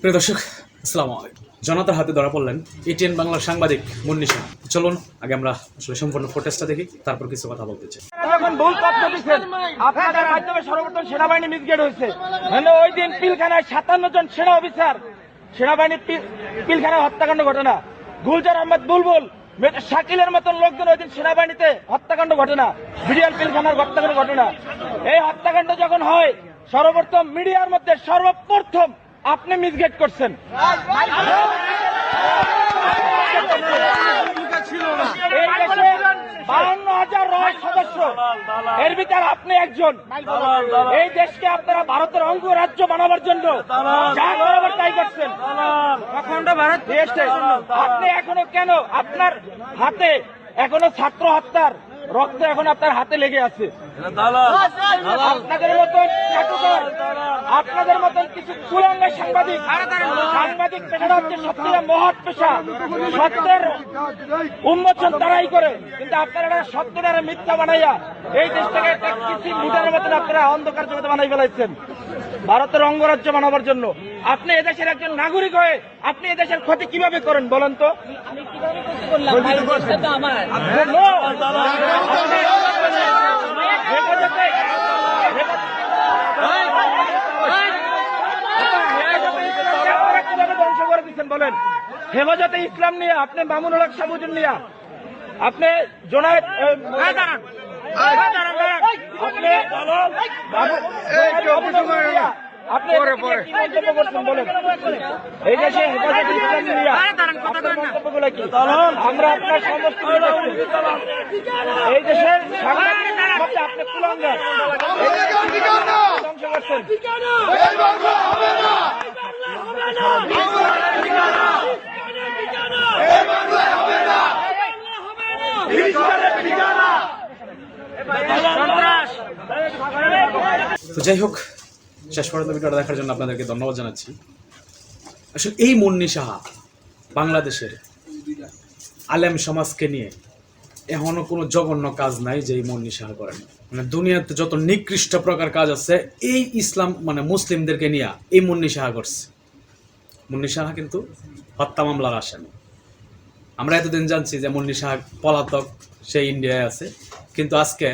প্রিয় দর্শক, আসসালামু আলাইকুম। জনতার হাতে ধরা পড়লেন এটিএন বাংলার সাংবাদিক মুন্নিশা চলুন, আগে আমরা আসলে সম্পূর্ণ ফুটেজটা দেখি, তারপর কিছু কথা বলতে চাই। আপনাদের মাধ্যমে সর্বপ্রথম সেনাবাহিনী হয়েছে। মানে ওই দিন পিলখানায় সাতান্ন জন সেনা অফিসার সেনাবাহিনী পিলখানায় হত্যাকাণ্ড ঘটনা। গুলজার আহমদ বুলবুল শাকিলের মতন লোকজন ওই দিন সেনাবাহিনীতে হত্যাকাণ্ড ঘটনা। বিডিআর পিলখানার হত্যাকাণ্ড ঘটনা। এই হত্যাকাণ্ড যখন হয়, সর্বপ্রথম মিডিয়ার মধ্যে সর্বপ্রথম আপনি মিসগেট করছেন। হাজার রয় সদস্য। এর ভিতরে আপনি একজন। এই দেশকে আপনারা ভারতের অঙ্গ রাজ্য বানাবার জন্য যা করাবার তাই করছেন। অখণ্ড ভারত দেশে আপনি এখনও কেন আপনার হাতে এখনও ছাত্র হত্যার রক্ত এখন আপনার হাতে লেগে আছে? আপনাদের চাটুকার আপনাদের মতন কিছু কুলাঙ্গা সাংবাদিক সাংবাদিক পেশাটা হচ্ছে সত্যিকার মহৎ পেশা সত্যের উন্মোচন তারাই করে কিন্তু আপনারা এটা সত্যের মিথ্যা বানাইয়া এই দেশটাকে একটা কিছু লুটার মতন আপনারা অন্ধকার জগতে বানাই ফেলাইছেন ভারতের অঙ্গরাজ্য বানাবার জন্য আপনি এদেশের একজন নাগরিক হয়ে আপনি এদেশের ক্ষতি কীভাবে করেন বলেন তো আমার No! হেফাজতে আপনারা কীভাবে ধ্বংস করে দিচ্ছেন বলেন হেফাজতে ইসলাম নিয়ে আপনি মামুনুল হক সাবুজুন নিয়ে আপনি জোনায়েদ আপনি বাবু- জোনায়েদ আবু নজরুল নিয়া, আপনি কি মন্তব্য করছেন বলেন। এই দেশে হেফাজতে ইসলাম নিয়ে মন্তব্যগুলো কি? আমরা আপনার সমস্ত এই দেশের সাংবাদিক আপনি কুলাঙ্গার। ধ্বংস করছেন তো যাই হোক, শেষ পর্যন্ত ভিডিওটা দেখার জন্য আপনাদেরকে ধন্যবাদ জানাচ্ছি। আসলে এই মুন্নি সাহা বাংলাদেশের আলেম সমাজকে নিয়ে এখনও কোনো জঘন্য কাজ নাই যে এই মুন্নি সাহা করেন। মানে দুনিয়াতে যত নিকৃষ্ট প্রকার কাজ আছে, এই ইসলাম মানে মুসলিমদেরকে নিয়ে এই মুন্নি সাহা করছে। মুন্নি সাহা কিন্তু হত্যা মামলার আসামি। আমরা এতদিন জানছি যে মুন্নি সাহা পলাতক, সে ইন্ডিয়ায় আছে। কিন্তু আজকে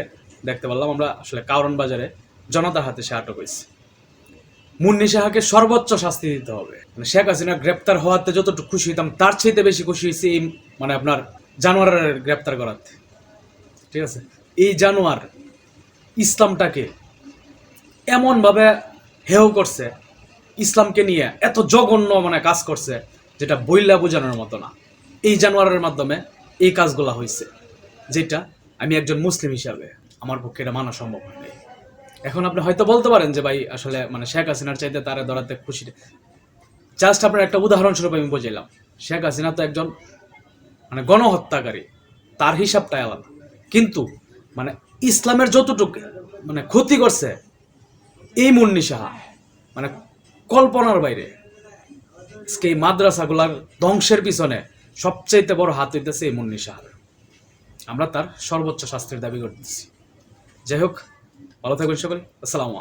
দেখতে পারলাম আমরা আসলে কারণ বাজারে জনতার হাতে সে আটক হয়েছে। মুন্নি সাহাকে সর্বোচ্চ শাস্তি দিতে হবে। মানে শেখ হাসিনা গ্রেপ্তার হওয়াতে যতটুকু খুশি হইতাম, তার চাইতে বেশি খুশি হয়েছে এই মানে আপনার জানোয়ারের গ্রেপ্তার করাতে। ঠিক আছে? এই জানোয়ার ইসলামটাকে এমনভাবে হেয় করছে ইসলামকে নিয়ে এত জঘন্য মানে কাজ করছে, যেটা বইলা বোঝানোর মতো না। এই জানোয়ারের মাধ্যমে এই কাজগুলা হয়েছে যেটা আমি একজন মুসলিম হিসাবে আমার পক্ষে এটা মানা সম্ভব হয়নি। এখন আপনি হয়তো বলতে পারেন যে ভাই, আসলে মানে শেখ হাসিনার চাইতে তারা ধরাতে খুশি জাস্ট আপনার একটা উদাহরণস্বরূপ আমি বুঝাইলাম। শেখ হাসিনা তো একজন মানে গণহত্যাকারী, তার হিসাবটাই আলাদা। কিন্তু মানে ইসলামের যতটুকু মানে ক্ষতি করছে, এই মুন্নি সাহা মানে কল্পনার বাইরে। আজকে এই মাদ্রাসাগুলার ধ্বংসের পিছনে সবচাইতে বড় হাত হইতেছে এই মুন্নি আমরা তার সর্বোচ্চ শাস্তির দাবি করতেছি। যাই হোক, ভালো থাকবেন সকলে। আসসালামু